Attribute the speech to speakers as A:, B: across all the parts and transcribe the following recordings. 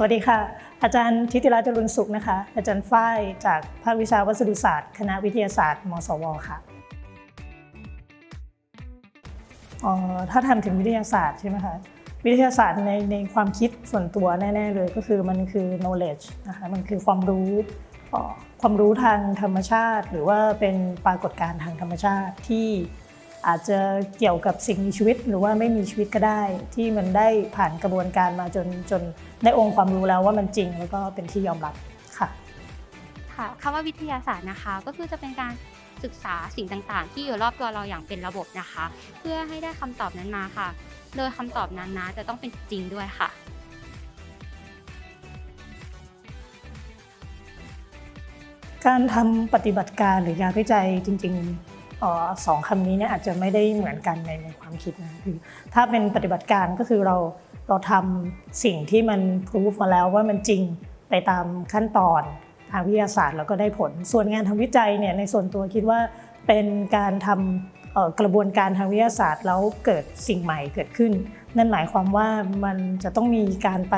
A: สวัสดีค่ะ อาจารย์ทิติราจรุนสุขนะคะ อาจารย์ฝ้ายจากภาควิชาวัสดุศาสตร์ คณะวิทยาศาสตร์มศวค่ะออถ้าทำถึงวิทยาศาสตร์ใช่ไหมคะ วิทยาศาสตร์ในในความคิดส่วนตัวแน่ ๆ เลยก็คือมันคือ knowledge นะคะ มันคือความรู้ความรู้ทางธรรมชาติ หรือว่าเป็นปรากฏการณ์ทางธรรมชาติที่ อาจจะเกี่ยวกับสิ่งมีชีวิตหรือว่าไม่มีชีวิตก็ได้ ที่มันได้ผ่านกระบวนการมาจนจนได้องค์ความรู้แล้วว่ามันจริงแล้วก็เป็นที่ยอมรับค่ะ
B: ค่ะคำว่าวิทยาศาสตร์นะคะ ก็คือจะเป็นการศึกษาสิ่งต่างๆ ที่อยู่รอบตัวเราอย่างเป็นระบบนะคะ เพื่อให้ได้คำตอบนั้นมาค่ะ โดยคำตอบนั้นนะจะต้องเป็นจริงด้วยค่ะ
A: การทำปฏิบัติการหรืองานวิจัยจริงๆเอ่อ สองคำนี้เนี่ยอาจจะไม่ได้เหมือนกันในในความคิดนะคือถ้าเป็นปฏิบัติการก็คือเราเราทำสิ่งที่มันพิสูจมาแล้วว่ามันจริงไปตามขั้นตอนทางวิทยาศาสตร์แล้วก็ได้ผล ส่วนงานทำวิจัยเนี่ยในส่วนตัวคิดว่าเป็นการทำกระบวนการทางวิทยาศาสตร์ แล้วเกิดสิ่งใหม่เกิดขึ้น นั่นหมายความว่ามันจะต้องมีการไป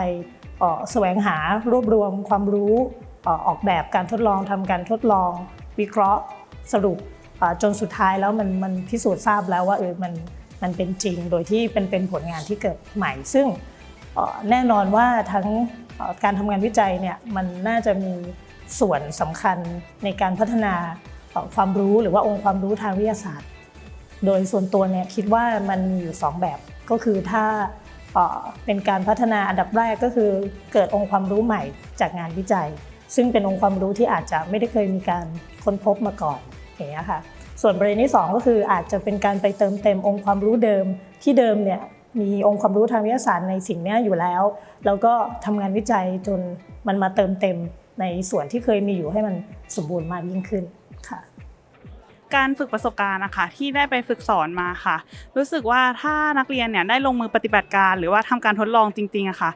A: ออแสวงหารวบรวมความรู้ออกแบบการทดลองทำการทดลอง วิเคราะห์สรุป จนสุดท้ายแล้วมันมันพิสูจน์ทราบแล้วว่าเออมันมันเป็นจริงโดยที่เป็นเป็นผลงานที่เกิดใหม่ ซึ่งแน่นอนว่าทั้งการทำงานวิจัยเนี่ยมันน่าจะมีส่วนสำคัญในการพัฒนาความรู้หรือว่าองค์ความรู้ทางวิทยาศาสตร์ โดยส่วนตัวเนี่ยคิดว่ามันมีอยู่สองแบบก็คือถ้าเป็นการพัฒนาอันดับแรกก็คือเกิดองค์ความรู้ใหม่จากงานวิจัย ซึ่งเป็นองค์ความรู้ที่อาจจะไม่ได้เคยมีการค้นพบมาก่อนอย่างเงี้ค่ะ ส่วนประเด็นที่สองก็คืออาจจะเป็นการไปเติมเต็มองค์ความรู้เดิมที่เดิมเนี่ยมีองค์ความรู้ทางวิทยาศาสตร์ในสิ่งนี้อยู่แล้ว แล้วก็ทำงานวิจัยจนมันมาเติมเต็มในส่วนที่เคยมีอยู่ให้มันสมบูรณ์มากยิ่งขึ้นค่ะ
C: การฝึกประสบการณ์นะคะที่ได้ไปฝึกสอนมาค่ะ รู้สึกว่าถ้านักเรียนเนี่ยได้ลงมือปฏิบัติการ หรือว่าทำการทดลองจริงๆอะค่ะ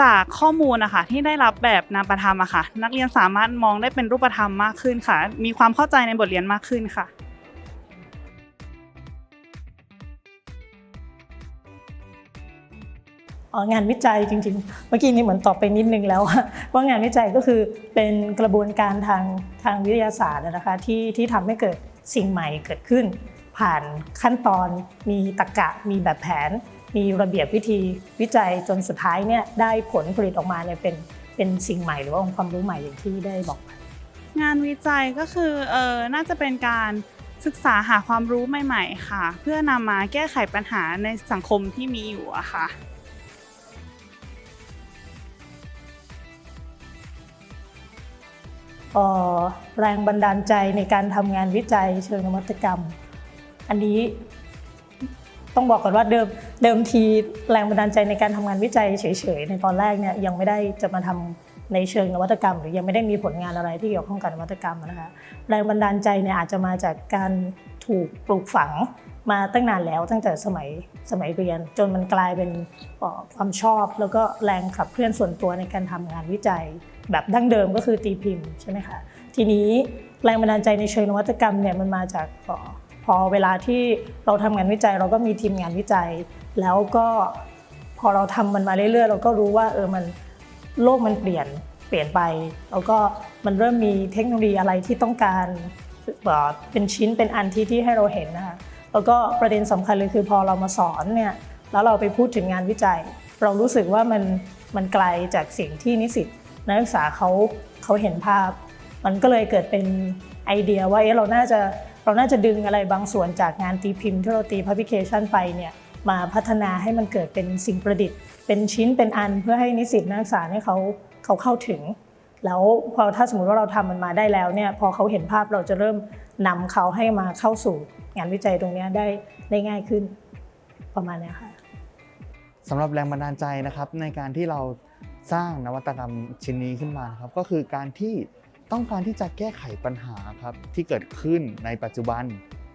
C: จากข้อมูลนะคะที่ได้รับแบบนามประธรรมอะค่ะ นักเรียนสามารถมองได้เป็นรูปธรรมมากขึ้นค่ะ มีความเข้าใจในบทเรียนมากขึ้นค่ะ
A: งานวิจัยจริงๆ เมื่อกี้นี้เหมือนตอบไปนิดนึงแล้วว่างานวิจัยก็คือเป็นกระบวนการทางทางวิทยาศาสตร์นะคะที่ที่ทำให้เกิดสิ่งใหม่เกิดขึ้น ผ่านขั้นตอนมีตรรกะมีแบบแผน มีระเบียบวิธีวิจัยจนสุดท้ายเนี่ยได้ผลผลิตออกมาเนี่ยเป็นเป็นสิ่งใหม่หรือว่าองค์ความรู้ใหม่อย่างที่ได้บอกไป
C: งานวิจัยก็คือเออน่าจะเป็นการศึกษาหาความรู้ใหม่ ๆ ค่ะ เพื่อนำมาแก้ไขปัญหาในสังคมที่มีอยู่อะค่ะ
A: แรงบันดาลใจในการทำงานวิจัยเชิงนวัตกรรม อันนี้ต้องบอกก่อนว่าเดิมเดิมทีแรงบันดาลใจในการทำงานวิจัยเฉยๆในตอนแรกเนี่ยยังไม่ได้จะมาทำในเชิงนวัตกรรม หรือยังไม่ได้มีผลงานอะไรที่เกี่ยวข้องกับนวัตกรรมนะคะแรงบันดาลใจเนี่ยอาจจะมาจากการถูกปลูกฝัง มาตั้งนานแล้วตั้งแต่สมัยสมัยเรียน จนมันกลายเป็นความชอบ แล้วก็แรงขับเคลื่อนส่วนตัวในการทำงานวิจัย แบบดั้งเดิมก็คือตีพิมพ์ใช่ไหมคะทีนี้แรงบันดาลใจในเชิงนวัตกรรมเนี่ยมันมาจากอพอเวลาที่เราทำงานวิจัย เราก็มีทีมงานวิจัย แล้วก็พอเราทำมันมาเรื่อยๆ เราก็รู้ว่าเออมันโลกมันเปลี่ยนเปลี่ยนไป แล้วก็มันเริ่มมีเทคโนโลยีอะไรที่ต้องการเป็นชิ้นเป็นอันที่ที่ให้เราเห็นนะคะ แล้วก็ประเด็นสำคัญเลยคือพอเรามาสอนเนี่ยแล้วเราไปพูดถึงงานวิจัย เรารู้สึกว่ามันมันไกลจากสิ่งที่นิสิตนักศึกษาเขาเขาเห็นภาพ มันก็เลยเกิดเป็นไอเดียว่าเอ๊ะเราน่าจะเราน่าจะดึงอะไรบางส่วนจากงานตีพิมพ์ที่เราตีพับลิเคชันไปเนี่ยมาพัฒนาให้มันเกิดเป็นสิ่งประดิษฐ์ เป็นชิ้นเป็นอันเพื่อให้นิสิตนักศึกษาเนี่ยเขาเขาเข้าถึง แล้วพอถ้าสมมติว่าเราทำมันมาได้แล้วเนี่ยพอเขาเห็นภาพเราจะเริ่มนำเขาให้มาเข้าสู่ งานวิจัยตรงนี้ได้ได้ง่ายขึ้นประมาณนี้ค่ะ
D: สำหรับแรงบันดาลใจนะครับในการที่เราสร้างนวัตกรรมชิ้นนี้ขึ้นมานครับก็คือการที่ต้องการที่จะแก้ไขปัญหาครับที่เกิดขึ้นในปัจจุบัน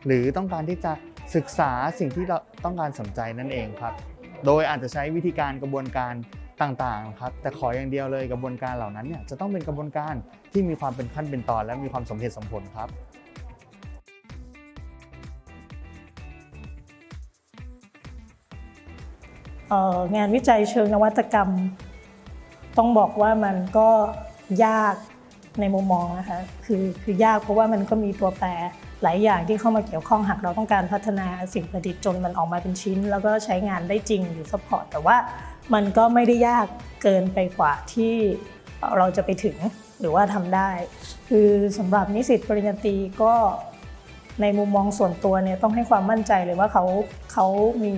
D: หรือต้องการที่จะศึกษาสิ่งที่เราต้องการสนใจนั่นเองครับ โดยอาจจะใช้วิธีการกระบวนการต่างๆครับแต่ขออย่างเดียวเลยกระบวนการเหล่านั้นเนี่ยจะต้องเป็นกระบวนการที่มีความเป็นขั้นเป็นตอน และมีความสมเหตุสมผลครับ
A: งานวิจัยเชิงนวัตกรรม ต้องบอกว่ามันก็ยากในมุมมองนะคะคือคือยากเพราะว่ามันก็มีตัวแปรหลายอย่างที่เข้ามาเกี่ยวข้องหากเราต้องการพัฒนาสิ่งประดิษฐ์จนมันออกมาเป็นชิ้น แล้วก็ใช้งานได้จริงหรือซัพพอร์ตแต่ว่ามันก็ไม่ได้ยากเกินไปกว่าที่เราจะไปถึงหรือว่าทำได้ คือสำหรับนิสิตปริญญาตรีก็ในมุมมองส่วนตัวเนี่ยต้องให้ความมั่นใจเลยว่าเขาเขามี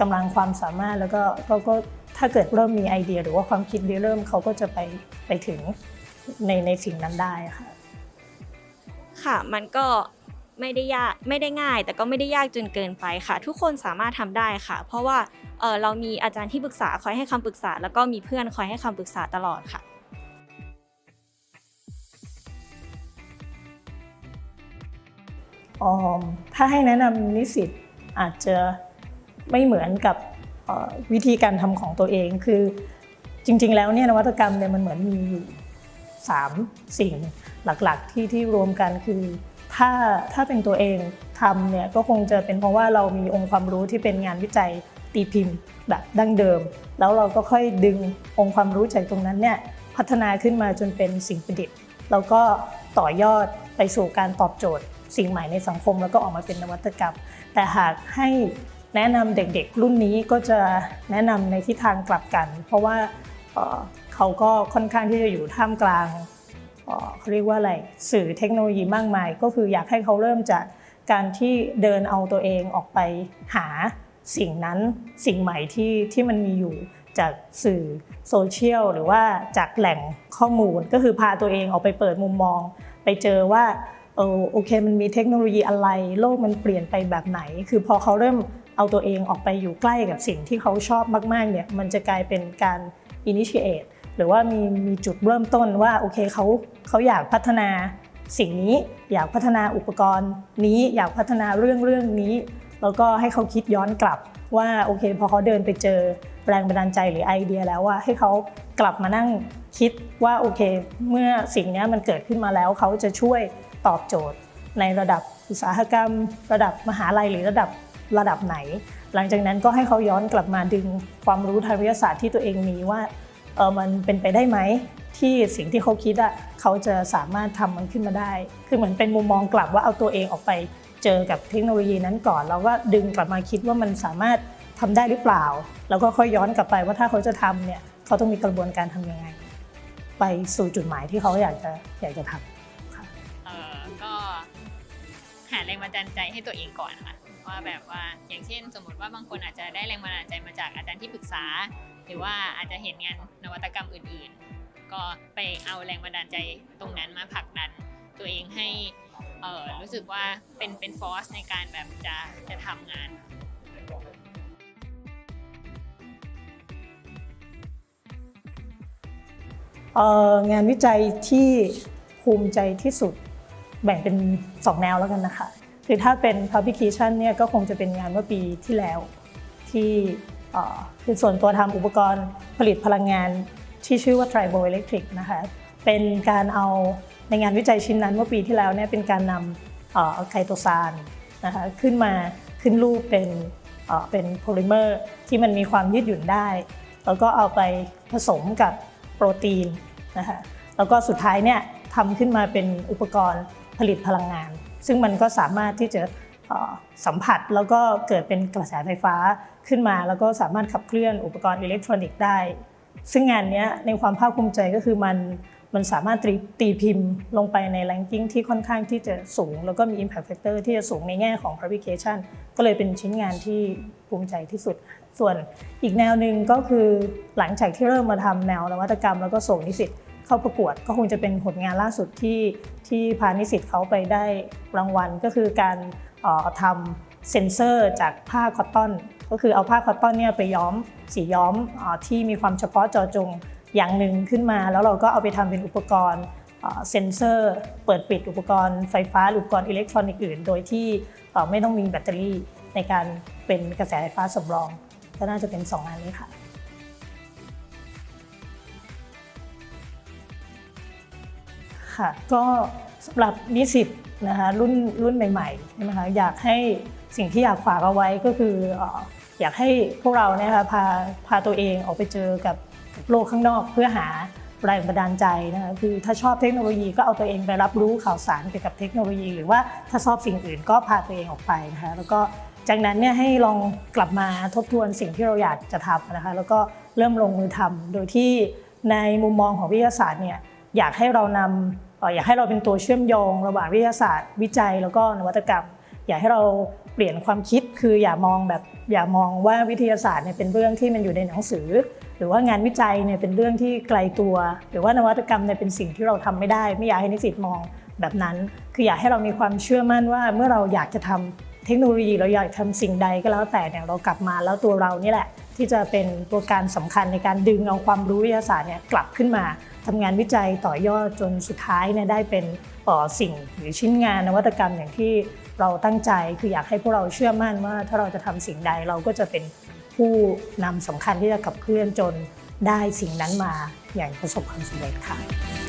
A: กำลังความสามารถแล้วก็ก็ก็ถ้าเกิดเริ่มมีไอเดีย หรือว่าความคิดเริ่มเขาก็จะไปไปถึงในในสิ่งนั้นได้ค่ะ
E: ค่ะมันก็ไม่ได้ยากไม่ได้ง่าย แต่ก็ไม่ได้ยากจนเกินไปค่ะ ทุกคนสามารถทำได้ค่ะ เพราะว่าเอ่อเรามีอาจารย์ที่ปรึกษาคอยให้คำปรึกษา แล้วก็มีเพื่อนคอยให้คำปรึกษาตลอดค่ะ
A: ออมถ้าให้แนะนำนิสิตอาจจะ ไม่เหมือนกับวิธีการทำของตัวเอง คือจริง ๆ แล้วเนี่ยนวัตกรรมเนี่ยมันเหมือนมีอยู่สามสิ่งหลักๆที่ที่รวมกันคือถ้าถ้าเป็นตัวเองทำเนี่ยก็คงจะเป็นเพราะว่าเรามีองค์ความรู้ที่เป็นงานวิจัยตีพิมพ์แบบดั้งเดิม แล้วเราก็ค่อยดึงองค์ความรู้จากตรงนั้นเนี่ยพัฒนาขึ้นมาจนเป็นสิ่งประดิษฐ์ แล้วก็ต่อยอดไปสู่การตอบโจทย์ สิ่งใหม่ในสังคมแล้วก็ออกมาเป็นนวัตกรรม แต่หากให้ แนะนำเด็กๆ รุ่นนี้ก็จะแนะนำในทิศทางกลับกัน เพราะว่าเขาก็ค่อนข้างที่จะอยู่ท่ามกลางเอ่อเขาเรียกว่าอะไรสื่อเทคโนโลยีมากมาย ก็คืออยากให้เขาเริ่มจากการที่เดินเอาตัวเองออกไปหาสิ่งนั้นสิ่งใหม่ที่ที่มันมีอยู่จากสื่อโซเชียลหรือว่าจากแหล่งข้อมูลก็คือพาตัวเองออกไปเปิดมุมมอง ไปเจอว่าเออโอเคมันมีเทคโนโลยีอะไร โลกมันเปลี่ยนไปแบบไหน คือพอเขาเริ่ม เอาตัวเองออกไปอยู่ใกล้กับสิ่งที่เขาชอบมากๆเนี่ยมันจะกลายเป็นการ initiate หรือว่ามีมีจุดเริ่มต้นว่าโอเคเขาเขาอยากพัฒนาสิ่งนี้อยากพัฒนาอุปกรณ์นี้อยากพัฒนาเรื่องเรื่องนี้ แล้วก็ให้เขาคิดย้อนกลับว่าโอเคพอเขาเดินไปเจอแรงบันดาลใจหรือไอเดียแล้วว่าให้เขากลับมานั่งคิดว่าโอเค เมื่อสิ่งนี้มันเกิดขึ้นมาแล้วเขาจะช่วยตอบโจทย์ในระดับอุตสาหกรรม ระดับมหาลัยหรือระดับ ระดับไหน หลังจากนั้นก็ให้เขาย้อนกลับมาดึงความรู้ทางวิทยาศาสตร์ที่ตัวเองมีว่าเออมันเป็นไปได้ไหมที่สิ่งที่เขาคิดอะเขาจะสามารถทำมันขึ้นมาได้ คือเหมือนเป็นมุมมองกลับว่าเอาตัวเองออกไปเจอกับเทคโนโลยีนั้นก่อน แล้วก็ดึงกลับมาคิดว่ามันสามารถทำได้หรือเปล่า แล้วก็ค่อยย้อนกลับไปว่าถ้าเขาจะทำเนี่ยเขาต้องมีกระบวนการทำยังไง ไปสู่จุดหมายที่เขาอยากจะอยากจะทำค่ะ
F: เออก็หาแรงบันดาลใจให้ตัวเองก่อนค่ะ ว่าแบบว่าอย่างเช่น สมมติว่าบางคนอาจจะได้แรงบันดาลใจมาจากอาจารย์ที่ปรึกษา หรือว่าอาจจะเห็นงานนวัตกรรมอื่น ๆ ก็ไปเอาแรงบันดาลใจตรงนั้นมาผลักดันตัวเองให้เออรู้สึกว่าเป็นเป็นฟอร์สในการแบบจะจะทำงาน
A: งานวิจัยที่ภูมิใจที่สุดแบ่งเป็น 2 แนวแล้วกันนะคะ คือถ้าเป็น publication เนี่ยก็คงจะเป็นงานเมื่อปีที่แล้วที่คือส่วนตัวทำอุปกรณ์ผลิตพลังงานที่ชื่อว่า Tribo Electric นะคะเป็นการเอาในงานวิจัยชิ้นนั้นเมื่อปีที่แล้วเนี่ยเป็นการนำไคโตซานนะคะขึ้นมาขึ้นรูปเป็นเป็นโพลิเมอร์ที่มันมีความยืดหยุ่นได้ แล้วก็เอาไปผสมกับโปรตีนนะคะแล้วก็สุดท้ายเนี่ยทำขึ้นมาเป็นอุปกรณ์ผลิตพลังงาน ซึ่งมันก็สามารถที่จะสัมผัสแล้วก็เกิดเป็นกระแสไฟฟ้าขึ้นมา แล้วก็สามารถขับเคลื่อนอุปกรณ์อิเล็กทรอนิกส์ได้ ซึ่งงานนี้ในความภาคภูมิใจก็คือมันมันสามารถตีตีพิมพ์ลงไปใน ranking ที่ค่อนข้างที่จะสูง แล้วก็มี impact factor ที่จะสูงในแง่ของ publication ก็เลยเป็นชิ้นงานที่ภูมิใจที่สุด ส่วนอีกแนวหนึ่งก็คือหลังจากที่เริ่มมาทำแนวนวัตกรรม แล้วก็ส่งนิสิต เข้าประกวดก็คงจะเป็นผลงานล่าสุดที่ที่พานิสิตเขาไปได้รางวัลก็คือการออทำเซ็นเซอร์จากผ้าคอตตอน ก็คือเอาผ้าคอตตอนเนี่ยไปย้อมสีย้อมออที่มีความเฉพาะเจาะจงอย่างหนึ่งขึ้นมา แล้วเราก็เอาไปทำเป็นอุปกรณ์เซ็นเซอร์ เปิดปิดอุปกรณ์ไฟฟ้าอุปกรณ์อิเล็กทรอนิกส์อื่น โดยที่ไม่ต้องมีแบตเตอรี่ในการเป็นกระแสไฟฟ้าสำรอง ก็น่าจะเป็นสองงานนี้ค่ะ ค่ะก็สำหรับนิสิตนะคะรุ่นรุ่นใหม่ๆใช่ไหมคะอยากให้สิ่งที่อยากฝากเอาไว้ก็คืออยากให้พวกเราเนี่ยค่ะพาพาตัวเองออกไปเจอกับโลกข้างนอกเพื่อหาแรงบันดาลใจนะคะคือถ้าชอบเทคโนโลยีก็เอาตัวเองไปรับรู้ข่าวสารเกี่ยวกับเทคโนโลยี หรือว่าถ้าชอบสิ่งอื่นก็พาตัวเองออกไปนะคะแล้วก็จากนั้นเนี่ยให้ลองกลับมาทบทวนสิ่งที่เราอยากจะทำนะคะแล้วก็เริ่มลงมือทำโดยที่ในมุมมองของวิทยาศาสตร์เนี่ยอยากให้เรานำเอยากให้เราเป็นตัวเชื่อมโยง ระหว่างวิทยาศาสตร์ วิจัยแล้วก็นวัตกรรม อยากให้เราเปลี่ยนความคิดคืออย่ามองแบบอย่ามองว่าวิทยาศาสตร์เนี่ยเป็นเรื่องที่มันอยู่ในหนังสือ หรือว่างานวิจัยเนี่ยเป็นเรื่องที่ไกลตัว หรือว่านวัตกรรมเนี่ยเป็นสิ่งที่เราทำไม่ได้ ไม่อยากให้นิสิตมองแบบนั้น คืออยากให้เรามีความเชื่อมั่นว่าเมื่อเราอยากจะทำ เทคโนโลยีเราอยากทำสิ่งใดก็แล้วแต่เนี่ยเรากลับมาแล้วตัวเรานี่แหละ ที่จะเป็นตัวการสำคัญในการดึงเอาความรู้วิทยาศาสตร์เนี่ยกลับขึ้นมาทำงานวิจัยต่อยอดจนสุดท้ายเนี่ยได้เป็นเอ่อสิ่งหรือชิ้นงานนวัตกรรมอย่างที่เราตั้งใจคืออยากให้พวกเราเชื่อมั่นว่า ถ้าเราจะทำสิ่งใดเราก็จะเป็นผู้นำสำคัญที่จะขับเคลื่อนจนได้สิ่งนั้นมาอย่างประสบความสำเร็จค่ะ